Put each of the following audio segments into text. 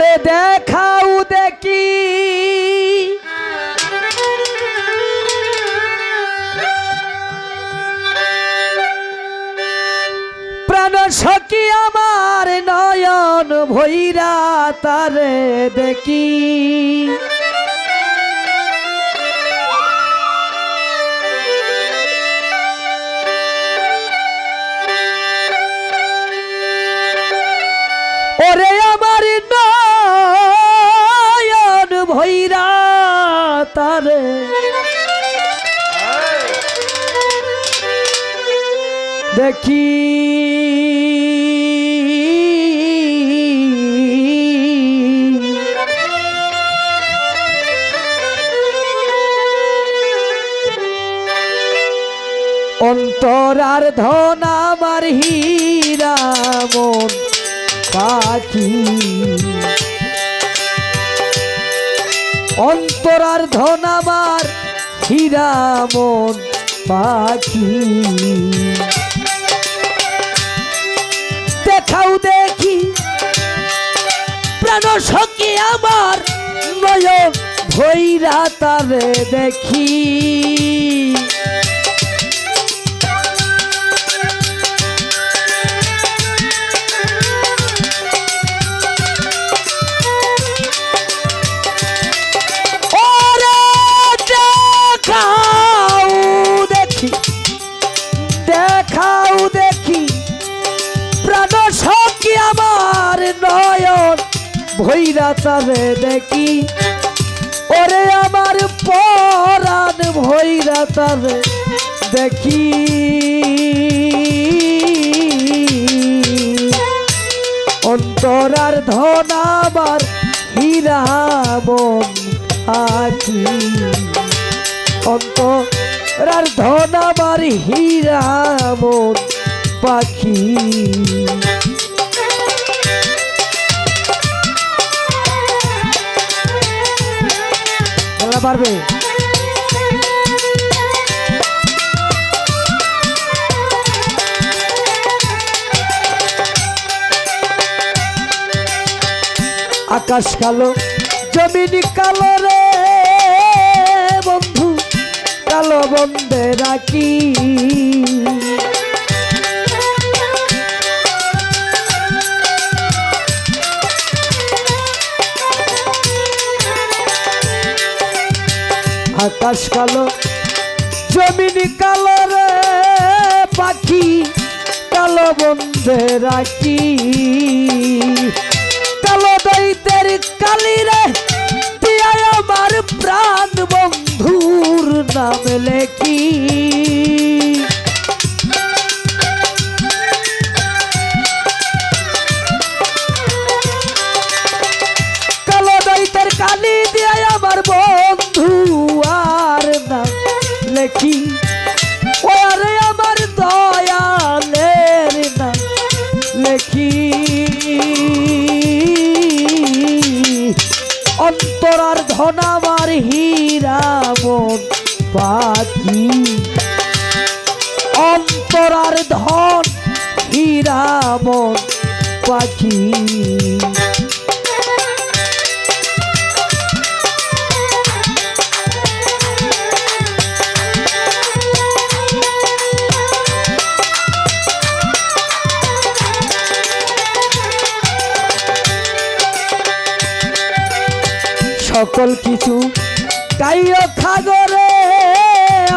ওরে দেখাও দেখি। প্রাণ সখী আমার নয়ন ভৈরা তারে দেখি। দেখি। অন্তরার ধন আমার হীরা মন পাখি। অন্তরার ধন আমার হীরা মন পাখি। দেখাও দেখি। প্রাণ সখী আমার নয় ভৈরা তারে দেখি। ভৈরা তারে দেখি। ওরে আমার পরাণ ভৈরা তারে দেখি। অন্তরার ধন আমার হীরা আছি। অন্তরার ধন আমার হীরা পাখি। পারবে? আকাশ কালো জমিন কালো রে বন্ধু কালো বন্ধে রাখি বন্ধে রাখি কালো দৈতের কালি রে পিয়ায় আমার প্রাণ বন্ধুর নাম লেখি। অন্তরার ধন আমার হীরা মন পাখি। অন্তরার ধন হীরা মন পাখি। সকল কিছু। কাইও খাগরে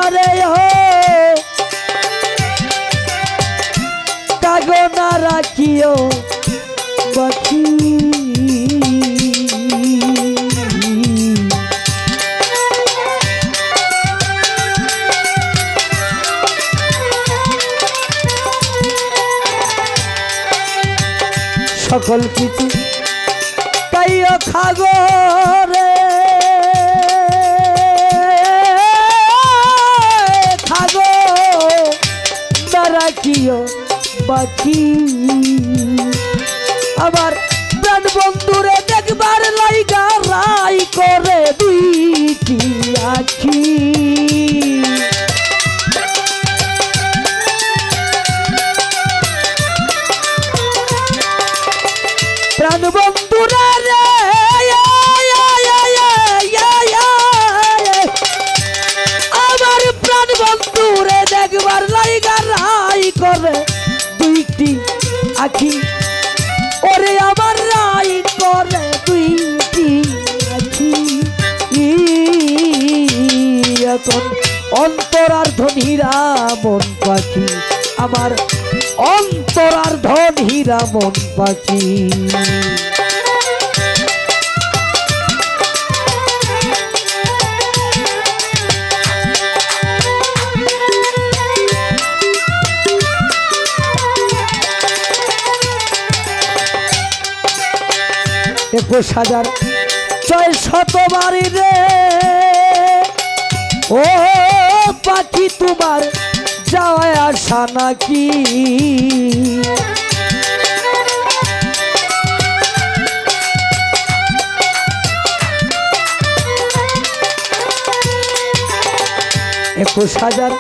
আরে হো কাগো না রাখিও বাকি। সকল কিছু খাগরে খাগো। পাখি। আবার বন্ধুরে দেখবার লাইগা রাই করে। এখন অন্তরার ধনীরা মন পাখি। আমার অন্তরার ধনীরা মন পাখি। একুশ হাজার ছয় শতবারি রে। যাওয়া আসা নাকি? একুশ হাজার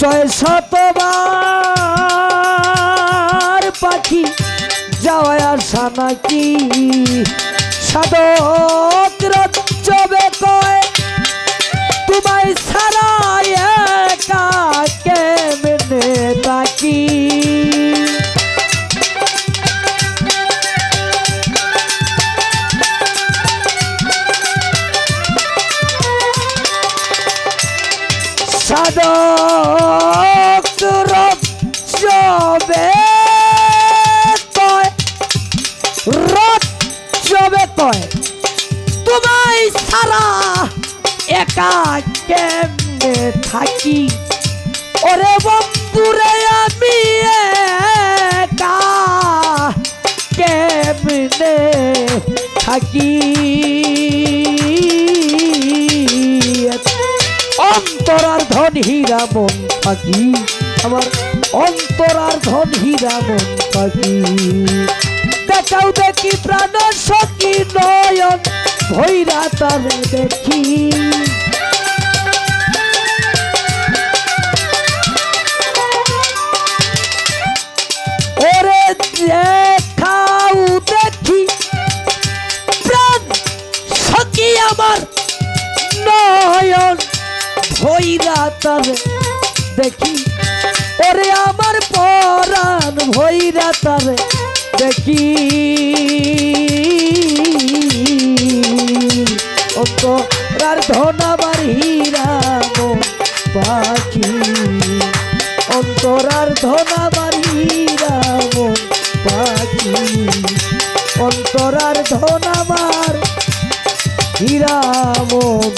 ছয় শতবার পাখি যাওয়া আসা নাকি? সাধক রচবে কয়, তোমায় ছাড়া সাধক রচবে কয়। রচবে কয়। তোমায় সারা একা কেমনে থাকি? ওরে বন্ধুরে, আমি একা কেমনে থাকি? অন্তরার ধন হীরা মন পাখি। আমার অন্তরার ধন হীরা মন পাখি। দেখাও দেখি প্রাণ সখী নয়ন, ভৈরা তার দেখি। তারে দেখি। ওরে আমার পরাণ ভৈরা তারে দেখি। অন্তরার ধনাবার হীরা মন পাখি। অন্তরার ধনাবার হীরা পাখি। অন্তরার ধনাবার হীরা মন